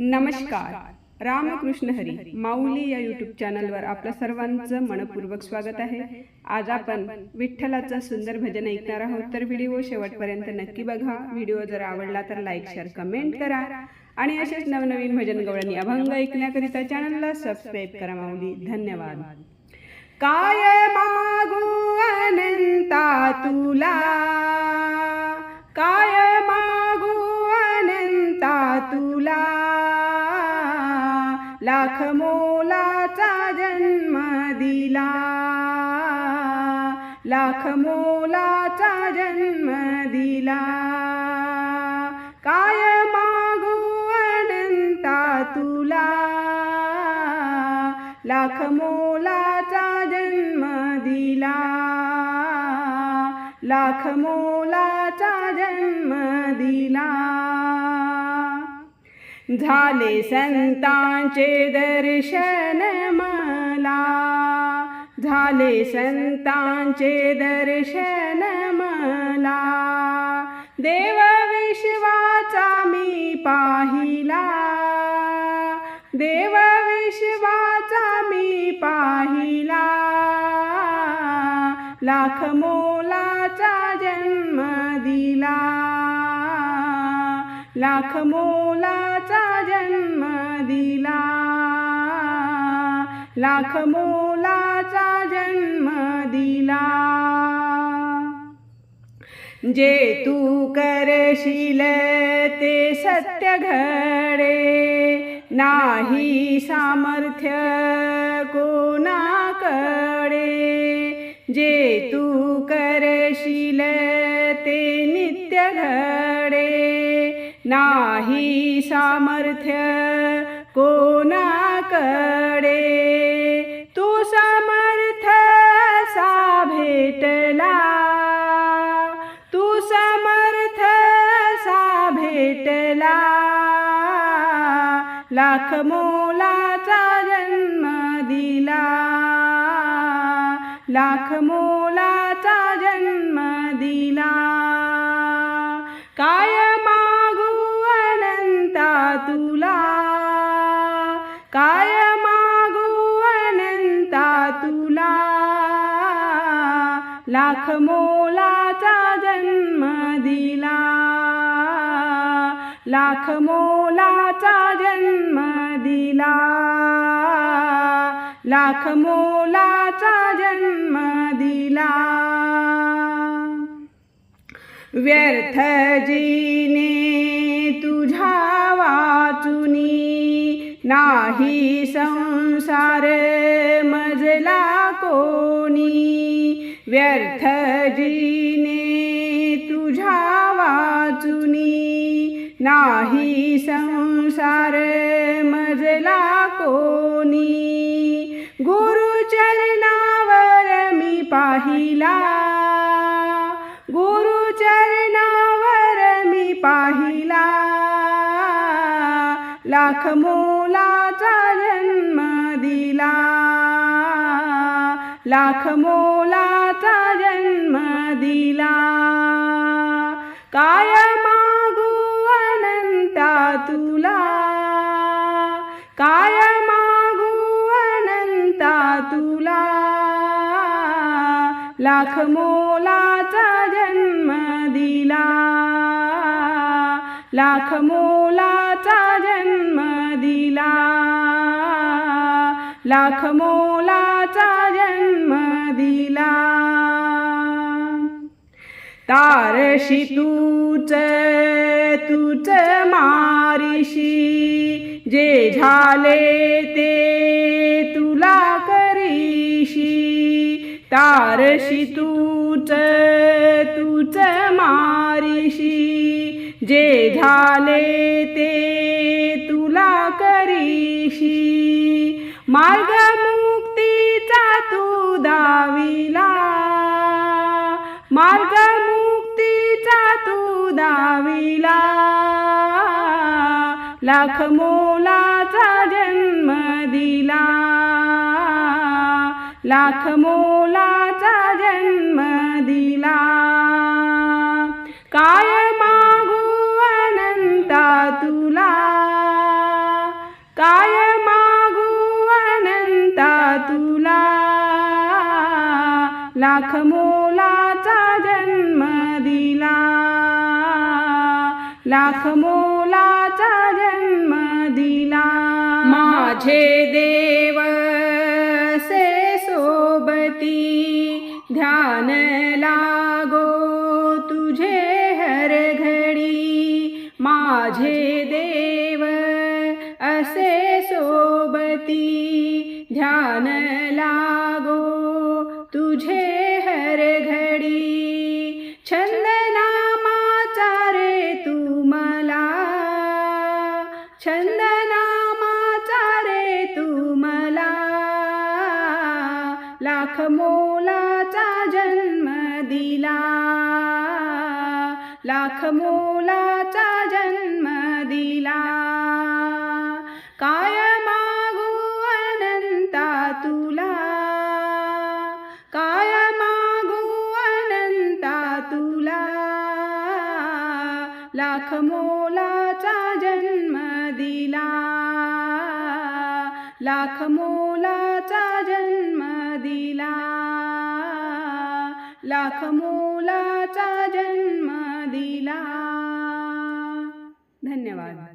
नमस्कार. रामकृष्ण हरी. माऊली या यूट्यूब चॅनलवर आपलं सर्वांचं मनपूर्वक स्वागत आहे. आज आपण विठ्ठलाचं सुंदर भजन ऐकणार आहोत. तर व्हिडिओ शेवटपर्यंत नक्की बघा. व्हिडिओ जर आवडला तर लाईक शेअर कमेंट करा. आणि असेच नवनवीन भजन गवळणी अभंग ऐकण्याकरिता चॅनलला सबस्क्राईब करा माऊली. धन्यवाद. काय मागू अनंता? तुला लाख मोलाचा जन्म दिला. लाख मोलाचा जन्म दिला. काय मागू अनंता तुला? लाख मोलाचा जन्म दिला. लाख मोलाचा जन्म दिला. झाले संतांचे दर्शन मला. झाले संतांचे दर्शन मला. देव विश्वाचा मी पाहिला. देव विश्वाचा मी पाहिला. लाख मोलाचा लाख मोलाचा जन्म दिला. लाख मोलाचा जन्म दिला. जे तू करशील ते सत्य घडे. नाही सामर्थ्य कोणाकडे. जे तू नाही सामर्थ्य कोणाकडे? तू समर्थ सा भेटला. तू समर्थ सा भेटला. लाख मोलाचा जन्म दिला. लाख मोलाचा जन्म दिला. काय काय मागू अनंता तुला लाख मोलाचा जन्म दिला. लाख मोलाचा जन्म दिला. लाख मोलाचा जन्म दिला. व्यर्थ जीने तुझा वा नाही संसार मजला कोणी व्यर्थ जीने तुझा वाचुनी. नाही संसार मजला कोणी. गुरुचरणावर मी पाहिला. गुरुचरणावर मी पाहिला. लाख मोलाचा जन्म दिला लाख मोलाचा जन्म दिला काय मागू अनंता तुला? काय मागू अनंता तुला? लाख मोलाचा जन्म दिला लाख मोलाचा जन्म दिला लाख मोलाचा जन्म दिला तारशी तूच तूच मारिशी. जे झाले ते तुला करीशी. तारशी तूच जे झाले ते तुला करीशी. मार्ग मुक्तीचा तू दाविला. मार्ग मुक्तीचा तू दाविला. लाख मोलाचा जन्म दिला. लाख मोलाचा जन्म दिला. लाख मोलाचा जन्म दिला. लाख मोलाचा जन्म दिला. माझे देव से सोबती ध्यान लागो तुझे हर घडी. माझे देव असे सोबती ध्यान लागो तुझे हर घडी. छंदनामाचा रे तू मला. छंदनामाचा रे तू मला. लाख मोलाचा जन्म दिला. लाख मोलाचा जन्म दिला. लाख मोलाचा जन्म दिला. लाख मोलाचा जन्म दिला. लाख मोलाचा जन्म दिला. धन्यवाद.